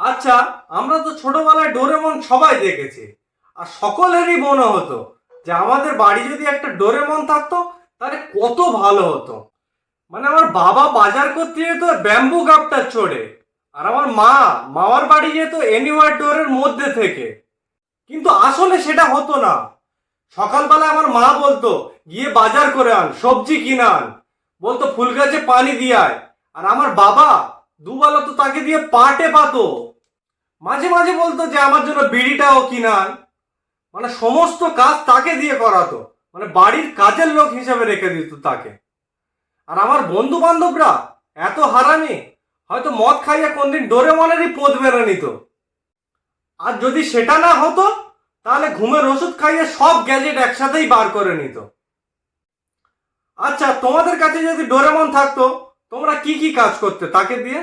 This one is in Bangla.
আচ্ছা আমরা তো ছোটবেলায় ডোরেমন সবাই দেখেছি। আর সকলেরই মনে হতো যে আমাদের বাড়ি যদি একটা ডোরেমন থাকতো, তাহলে কত ভালো হতো। মানে আমার বাবা বাজার করতে যেত ব্যাম্বু গাপটা চড়ে। আর আমার মা, মামার বাড়ি যেত এনিওয়ার ডোরের মধ্যে থেকে। কিন্তু আসলে সেটা হতো না। সকালবেলা আমার মা বলতো, গিয়ে বাজার করে আন, সবজি কিনে আন। বলতো ফুল গাছে পানি দিয়ে আয়। আর আমার বাবা দুবেলা তো তাকে দিয়ে পাটে পাতো। মাঝে মাঝে বলতো যে, আমার জন্য বিড়িটাও কিনে মানে সমস্ত কাজ তাকে দিয়ে করাতো। মানে বাড়ির কাজের লোক হিসেবে রেখে দিত তাকে। আর আমার বন্ধু বান্ধবরা এত হারামি, হয়তো মদ খাইয়ে কোনদিন ডোরেমনেরই পোদ বেড়ে নিত। আর যদি সেটা না হতো, তাহলে ঘুমের ওষুধ খাইয়ে সব গ্যাজেট একসাথেই বার করে নিত। আচ্ছা তোমাদের কাছে যদি ডোরেমন থাকতো কি কি কাজ করতে তাকে দিয়ে?